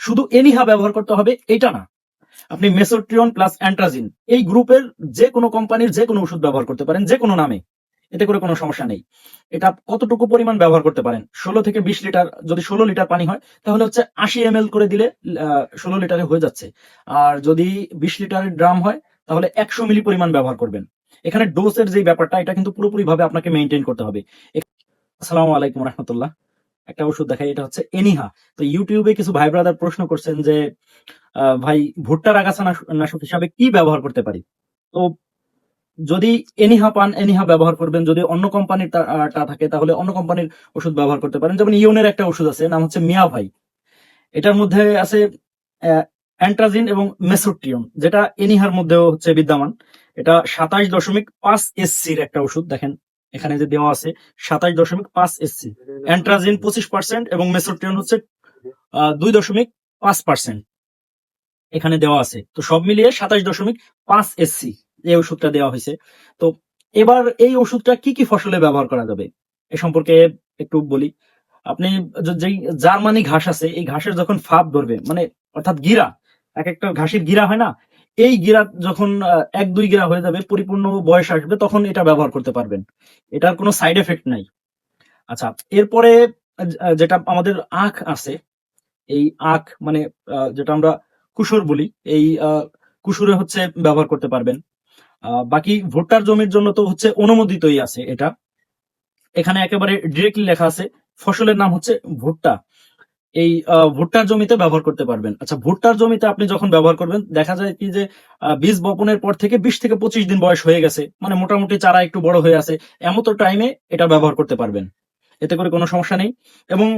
শুধু এনিহা ব্যবহার করতে হবে এটা না। আপনি মেসোট্রিয়ন প্লাস অ্যান্ট্রাজিন এই গ্রুপের যে কোনো কোম্পানির যে কোনো ওষুধ ব্যবহার করতে পারেন, যে কোনো নামে। এতে করে কোনো সমস্যা নেই। এটা কতটুকু পরিমাণ ব্যবহার করতে পারেন? ষোলো থেকে বিশ লিটার, যদি ষোলো লিটার পানি হয়, তাহলে হচ্ছে আশি এম করে দিলে ষোলো লিটারে হয়ে যাচ্ছে। আর যদি বিশ লিটারের ড্রাম হয়, তাহলে একশো মিলি পরিমাণ ব্যবহার করবেন। এখানে ডোজের যে ব্যাপারটা, এটা কিন্তু পুরোপুরি ভাবে আপনাকে মেনটেন করতে হবে। আসসালামু আলাইকুম রহমতুল্লাহ। একটা ওষুধ দেখাই, এটা হচ্ছে এনিহা। তো ইউটিউবে কিছু ভাই ব্রাদার প্রশ্ন করছেন যে ভাই, ভুট্টার আগাছা নাশক হিসাবে কি ব্যবহার করতে পারি? তো যদি এনিহা পান, এনিহা ব্যবহার করবেন। যদি অন্য কোম্পানির টা থাকে, তাহলে অন্য কোম্পানির ওষুধ ব্যবহার করতে পারেন। যেমন ইউনের একটা ওষুধ আছে, নাম হচ্ছে মিয়া ভাই। এটার মধ্যে আছে অ্যান্ট্রাজিন এবং মেসোট্রিয়ন যেটা এনিহার মধ্যেও হচ্ছে বিদ্যমান। এটা সাতাশ দশমিক পাঁচ এসসির একটা ওষুধ, দেখেন। এখানে যে দেওয়া আছে, সাতাশ দশমিক পাঁচ এসসি। অ্যান্ট্রাজিন পঁচিশ পার্সেন্ট এবং মেসোট্রিয়ন হচ্ছে দুই দশমিক পাঁচ পার্সেন্ট এখানে দেওয়া আছে। তো সব মিলিয়ে সাতাশ দশমিক পাঁচ এসসি এই ওষুধটা দেওয়া হয়েছে। তো এবার এই ওষুধটা কি কি ফসলে ব্যবহার করা যাবে? এ সম্পর্কে একটু বলি। আপনি য- জার্মানি ঘাস আছে, এই ঘাসের যখন ফাপ ধরবে মানে অর্থাৎ গিরা, এক একটা ঘাসের গিরা হয় না এই গিরা যখন এক দুই গিরা হয়ে যাবে, পরিপূর্ণ বয়স আসবে, তখন এটা ব্যবহার করতে পারবেন। এটার কোনো সাইড এফেক্ট নাই। আচ্ছা এরপরে যেটা আমাদের আখ আছে, এই আখ মানে যেটা আমরা কুসুর বলি, এই কুসুরে হচ্ছে ব্যবহার করতে পারবেন। বাকি ভুট্টার জমির জন্য তো হচ্ছে অনুমোদিতই আছে এটা। এখানে একেবারে ডিরেক্টলি লেখা আছে, ফসলের নাম হচ্ছে ভুট্টা। এই ভুট্টার জমিতে ব্যবহার করতে পারবেন। আচ্ছা ভুট্টার জমিতে আপনি যখন ব্যবহার করবেন, দেখা যায় কি যে বীজ বপনের পর থেকে বিশ থেকে পঁচিশ দিন বয়স হয়ে গেছে। মানে মোটামুটি চারা একটু বড় হয়ে আছে। এমতো টাইমে এটা ব্যবহার করতে পারবেন। এতে করে কোনো সমস্যা নেই। এবং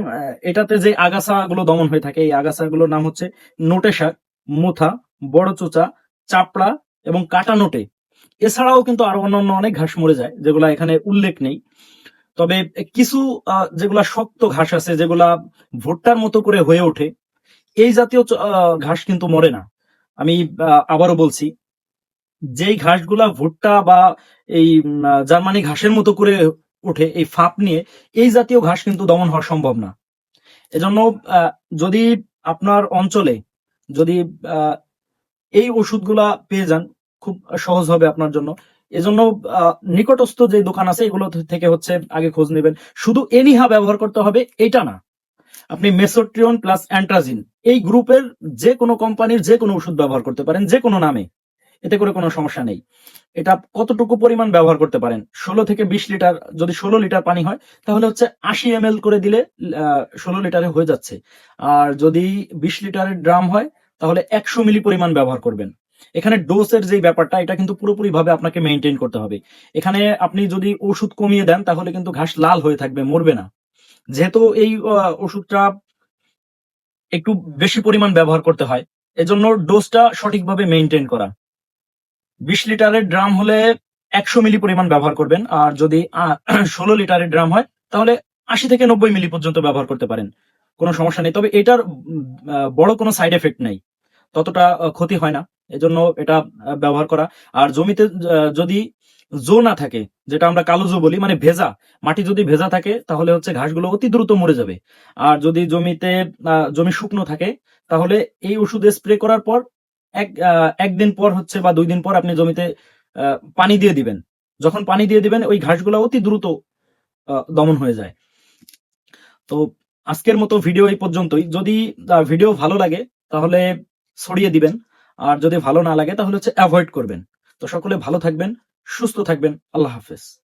এটাতে যে আগাছা গুলো দমন হয়ে থাকে, এই আগাছা গুলোর নাম হচ্ছে নোটে শাক, মুথা, বড় চোচা, চাপড়া এবং কাটা নোটে। এছাড়াও কিন্তু আরও অন্যান্য অনেক ঘাস মরে যায়, যেগুলা এখানে উল্লেখ নেই। তবে কিছু যেগুলা শক্ত ঘাস আছে, যেগুলা ভুট্টার মতো করে হয়ে ওঠে, এই জাতীয় ঘাস কিন্তু মরে না। আমি আবারও বলছি, যেই ঘাসগুলা ভুট্টা বা এই জার্মানি ঘাসের মতো করে ওঠে, এই ফাপ নিয়ে, এই জাতীয় ঘাস কিন্তু দমন হওয়া সম্ভব না। এজন্য যদি আপনার অঞ্চলে, যদি এই ওষুধগুলা পেয়ে যান, খুব সহজ হবে আপনার জন্য। এজন্য নিকটস্থ যে দোকান আছে এগুলো থেকে হচ্ছে আগে খোঁজ নেবেন। শুধু এনিহা ব্যবহার করতে হবে, এটা না। আপনি মেসোট্রিয়ন প্লাস অ্যান্ট্রাজিন এই গ্রুপের যে কোনো কোম্পানির যে কোনো ওষুধ ব্যবহার করতে পারেন যে কোনো নামে। এতে করে কোনো সমস্যা নেই। এটা কতটুকু পরিমাণ ব্যবহার করতে পারেন? ষোলো থেকে বিশ লিটার, যদি ষোলো লিটার পানি হয়, তাহলে হচ্ছে আশি এম করে দিলে ষোলো লিটারে হয়ে যাচ্ছে। আর যদি বিশ লিটারের ড্রাম হয়, তাহলে একশো মিলি পরিমাণ ব্যবহার করবেন। এখানে ডোজের যে ব্যাপারটা, এটা কিন্তু পুরোপুরি ভাবে আপনাকে মেনটেন করতে হবে। এখানে আপনি যদি ওষুধ কমিয়ে দেন, তাহলে কিন্তু ঘাস লাল হয়ে থাকবে, মরবে না। যেহেতু এই ওষুধটা একটু বেশি পরিমাণ ব্যবহার করতে হয়, এজন্য ডোজটা সঠিকভাবে মেনটেন করা। বিশ লিটারের ড্রাম হলে একশো মিলি পরিমাণ ব্যবহার করবেন, আর যদি ষোলো লিটারের ড্রাম হয়, তাহলে আশি থেকে নব্বই মিলি পর্যন্ত ব্যবহার করতে পারেন। কোনো সমস্যা নেই। তবে এটার বড় কোনো সাইড এফেক্ট নেই। ততটা ক্ষতি হয় না। এজন্য এটা ব্যবহার করা। আর জমিতে যদি জো না থাকে, যেটা আমরা কালো জো বলি মানে ভেজা, মাটি যদি ভেজা থাকে, তাহলে হচ্ছে ঘাসগুলো অতি দ্রুত মরে যাবে। আর যদি জমিতে জমি শুকনো থাকে, তাহলে এই ওষুধ স্প্রে করার পর এক একদিন পর হচ্ছে বা দুই দিন পর আপনি জমিতে পানি দিয়ে দিবেন। যখন পানি দিয়ে দিবেন, ওই ঘাসগুলো অতি দ্রুত দমন হয়ে যায়। তো আজকের মতো ভিডিও এই পর্যন্তই। যদি ভিডিও ভালো লাগে, তাহলে ছড়িয়ে দিবেন। আর যদি ভালো না লাগে তাহলে হচ্ছে অ্যাভয়েড করবেন। তো সকলে ভালো থাকবেন, সুস্থ থাকবেন। আল্লাহ হাফেজ।